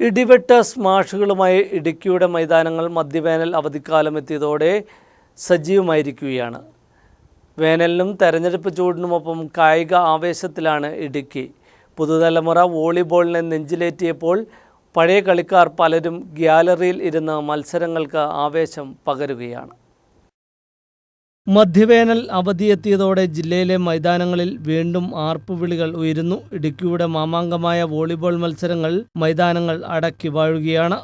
ഇടിവെട്ട് സ്മാഷുകളുമായി ഇടുക്കിയുടെ മൈതാനങ്ങൾ മധ്യവേനൽ അവധിക്കാലം എത്തിയതോടെ സജീവമായിരിക്കുകയാണ്. വേനലിനും തെരഞ്ഞെടുപ്പ് ചൂടിനുമൊപ്പം കായിക ആവേശത്തിലാണ് ഇടുക്കി. പുതുതലമുറ വോളിബോളിനെ നെഞ്ചിലേറ്റിയപ്പോൾ പഴയ കളിക്കാർ പലരും ഗ്യാലറിയിൽ ഇരുന്ന് മത്സരങ്ങൾക്ക് ആവേശം പകരുകയാണ്. മധ്യവേനൽ അവധിയെത്തിയതോടെ ജില്ലയിലെ മൈതാനങ്ങളിൽ വീണ്ടും ആർപ്പുവിളികൾ ഉയരുന്നു. ഇടുക്കിയുടെ മാമാങ്കമായ വോളിബോൾ മത്സരങ്ങൾ മൈതാനങ്ങൾ അടക്കി വാഴുകയാണ്.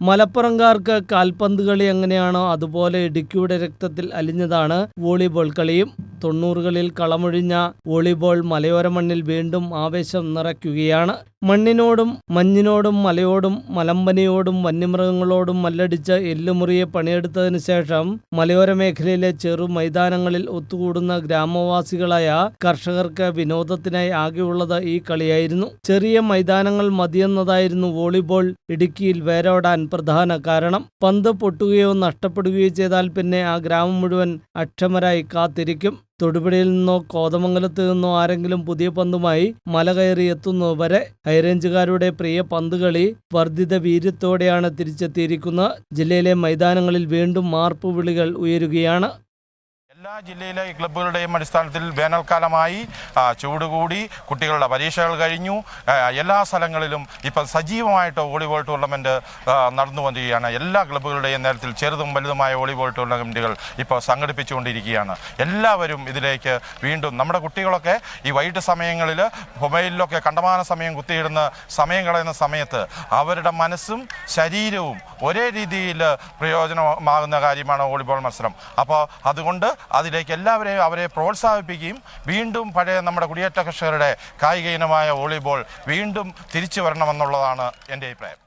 മലപ്പുറംകാർക്ക് കാൽപന്ത് കളി എങ്ങനെയാണോ അതുപോലെ ഇടുക്കിയുടെ രക്തത്തിൽ അലിഞ്ഞതാണ് വോളിബോൾ കളിയും. തൊണ്ണൂറുകളിൽ കളമൊഴിഞ്ഞ വോളിബോൾ മലയോര മണ്ണിൽ വീണ്ടും ആവേശം നിറയ്ക്കുകയാണ്. മണ്ണിനോടും മഞ്ഞിനോടും മലയോടും മലമ്പനിയോടും വന്യമൃഗങ്ങളോടും മല്ലടിച്ച് എല്ലുമുറിയെ പണിയെടുത്തതിനു ശേഷം മലയോര മേഖലയിലെ ചെറു മൈതാനങ്ങളിൽ ഒത്തുകൂടുന്ന ഗ്രാമവാസികളായ കർഷകർക്ക് വിനോദത്തിനായി ആകെയുള്ളത് ഈ കളിയായിരുന്നു. ചെറിയ മൈതാനങ്ങൾ മതിയെന്നതായിരുന്നു വോളിബോൾ ഇടുക്കിയിൽ വേരോടാൻ പ്രധാന കാരണം. പന്ത് പൊട്ടുകയോ നഷ്ടപ്പെടുകയോ ചെയ്താൽ പിന്നെ ആ ഗ്രാമം മുഴുവൻ അക്ഷമരായി കാത്തിരിക്കും. തൊടുപുഴയിൽ നിന്നോ കോതമംഗലത്ത് നിന്നോ ആരെങ്കിലും പുതിയ പന്തുമായി മല കയറി എത്തുന്നതുവരെ ഹൈറേഞ്ചുകാരുടെ പ്രിയ പന്തുകളി വർദ്ധിത വീര്യത്തോടെയാണ് തിരിച്ചെത്തിയിരിക്കുന്നത് ജില്ലയിലെ മൈതാനങ്ങളിൽ വീണ്ടും മാർപ്പ് വിളികൾ ഉയരുകയാണ്. എല്ലാ ജില്ലയിലെ ക്ലബ്ബുകളുടെയും അടിസ്ഥാനത്തിൽ വേനൽക്കാലമായി ചൂട് കൂടി കുട്ടികളുടെ പരീക്ഷകൾ കഴിഞ്ഞു എല്ലാ സ്ഥലങ്ങളിലും ഇപ്പം സജീവമായിട്ട് വോളിബോൾ ടൂർണമെന്റ് നടന്നു വരികയാണ് എല്ലാ ക്ലബ്ബുകളുടെയും നേരത്തിൽ ചെറുതും വലുതുമായ വോളിബോൾ ടൂർണമെന്റുകൾ ഇപ്പോൾ സംഘടിപ്പിച്ചുകൊണ്ടിരിക്കുകയാണ്. എല്ലാവരും ഇതിലേക്ക് വീണ്ടും നമ്മുടെ കുട്ടികളൊക്കെ ഈ വൈകിട്ട് സമയങ്ങളിൽ മൊബൈലിലൊക്കെ കണ്ടമാന സമയം കുത്തിയിടുന്ന സമയം കളയുന്ന സമയത്ത് അവരുടെ മനസ്സും ശരീരവും ഒരേ രീതിയിൽ പ്രയോജനമാകുന്ന കാര്യമാണ് വോളിബോൾ മത്സരം. അപ്പോൾ അതുകൊണ്ട് അതിലേക്ക് എല്ലാവരെയും അവരെ പ്രോത്സാഹിപ്പിക്കുകയും വീണ്ടും പഴയ നമ്മുടെ കുടിയേറ്റ കർഷകരുടെ കായിക ഇനമായ വോളിബോൾ വീണ്ടും തിരിച്ചു വരണമെന്നുള്ളതാണ് എന്റെ അഭിപ്രായം.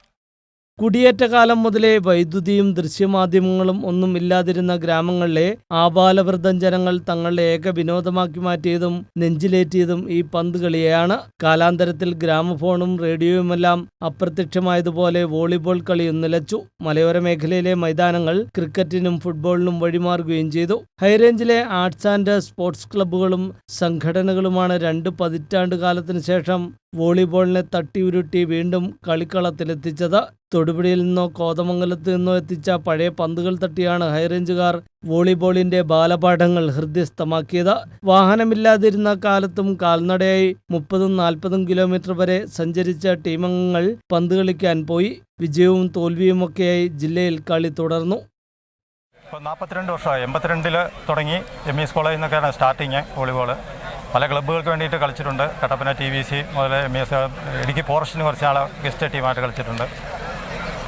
കുടിയേറ്റ കാലം മുതലേ വൈദ്യുതിയും ദൃശ്യമാധ്യമങ്ങളും ഒന്നും ഇല്ലാതിരുന്ന ഗ്രാമങ്ങളിലെ ആബാലവൃദ്ധം ജനങ്ങൾ തങ്ങളുടെ ഏക വിനോദമാക്കി മാറ്റിയതും നെഞ്ചിലേറ്റിയതും ഈ പന്ത് കളിയാണ്. കാലാന്തരത്തിൽ ഗ്രാമഫോണും റേഡിയോയുമെല്ലാം അപ്രത്യക്ഷമായതുപോലെ വോളിബോൾ കളിയും നിലച്ചു. മലയോര മേഖലയിലെ മൈതാനങ്ങൾ ക്രിക്കറ്റിനും ഫുട്ബോളിനും വഴിമാറുകയും ചെയ്തു. ഹൈറേഞ്ചിലെ ആർട്സ് ആൻഡ് സ്പോർട്സ് ക്ലബ്ബുകളും സംഘടനകളുമാണ് രണ്ട് പതിറ്റാണ്ട് കാലത്തിനു ശേഷം വോളിബോളിനെ തട്ടി ഉരുട്ടി വീണ്ടും കളിക്കളത്തിലെത്തിച്ചത്. തൊടുപുഴയിൽ നിന്നോ കോതമംഗലത്ത് നിന്നോ എത്തിച്ച പഴയ പന്തുകൾ തട്ടിയാണ് ഹൈറേഞ്ചുകാർ വോളിബോളിന്റെ ബാലപാഠങ്ങൾ ഹൃദ്യസ്ഥമാക്കിയത്. വാഹനമില്ലാതിരുന്ന കാലത്തും കാൽനടയായി മുപ്പതും നാൽപ്പതും കിലോമീറ്റർ വരെ സഞ്ചരിച്ച ടീമംഗങ്ങൾ പന്ത് കളിക്കാൻ പോയി. വിജയവും തോൽവിയുമൊക്കെയായി ജില്ലയിൽ കളി തുടർന്നു. ഇപ്പോൾ നാൽപ്പത്തിരണ്ട് വർഷമായി എൺപത്തിരണ്ടിൽ തുടങ്ങി എം ഇ സ്കൂളിൽ നിന്നൊക്കെയാണ് സ്റ്റാർട്ടിങ് വോളിബോൾ പല ക്ലബ്ബുകൾക്ക് വേണ്ടിയിട്ട് കളിച്ചിട്ടുണ്ട്. കട്ടപ്പന ടി വി സി മുതൽ എം എസ് ഇടുക്കി ഫോറസ്റ്റിന് കുറച്ച് ആളെ ഗസ്റ്റ് ടീമായിട്ട് കളിച്ചിട്ടുണ്ട്.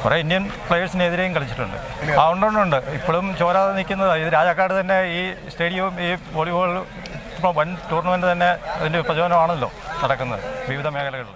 കുറേ ഇന്ത്യൻ പ്ലെയേഴ്സിനെതിരെയും കളിച്ചിട്ടുണ്ട്. ആ ഉണ്ട് ഉണ്ട്, ഉണ്ട്. ഇപ്പോഴും ചോരാതെ നിൽക്കുന്നത് ഇത് രാജാക്കാട് തന്നെ ഈ സ്റ്റേഡിയവും ഈ വോളിബോൾ ഇപ്പോൾ വൻ ടൂർണമെന്റ് തന്നെ അതിന്റെ പ്രചോദനമാണല്ലോ നടക്കുന്നത് വിവിധ മേഖലകളിൽ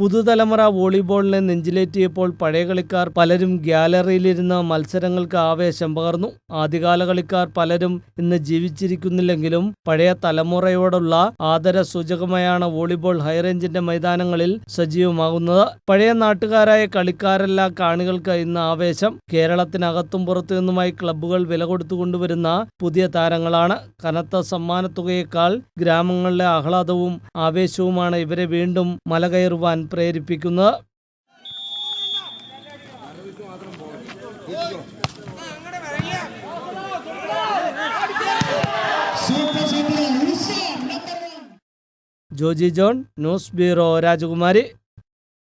പുതുതലമുറ വോളിബോളിനെ നെഞ്ചിലേറ്റിയപ്പോൾ പഴയ കളിക്കാർ പലരും ഗ്യാലറിയിലിരുന്ന മത്സരങ്ങൾക്ക് ആവേശം പകർന്നു. ആദ്യകാല കളിക്കാർ പലരും ഇന്ന് ജീവിച്ചിരിക്കുന്നില്ലെങ്കിലും പഴയ തലമുറയോടുള്ള ആദര സൂചകമായാണ് വോളിബോൾ ഹൈറേഞ്ചിന്റെ മൈതാനങ്ങളിൽ സജീവമാകുന്നത്. പഴയ നാട്ടുകാരായ കളിക്കാരല്ല കാണികൾക്ക് ഇന്ന് ആവേശം. കേരളത്തിനകത്തും പുറത്തു നിന്നുമായി ക്ലബ്ബുകൾ വില കൊടുത്തു കൊണ്ടുവരുന്ന പുതിയ താരങ്ങളാണ്. കനത്ത സമ്മാനത്തുകയേക്കാൾ ഗ്രാമങ്ങളിലെ ആഹ്ലാദവും ആവേശവുമാണ് ഇവരെ വീണ്ടും മല കയറുവാൻ പ്രേരിപ്പിക്കുന്നത് ജോജി ജോൺ ന്യൂസ് ബ്യൂറോ രാജകുമാരി.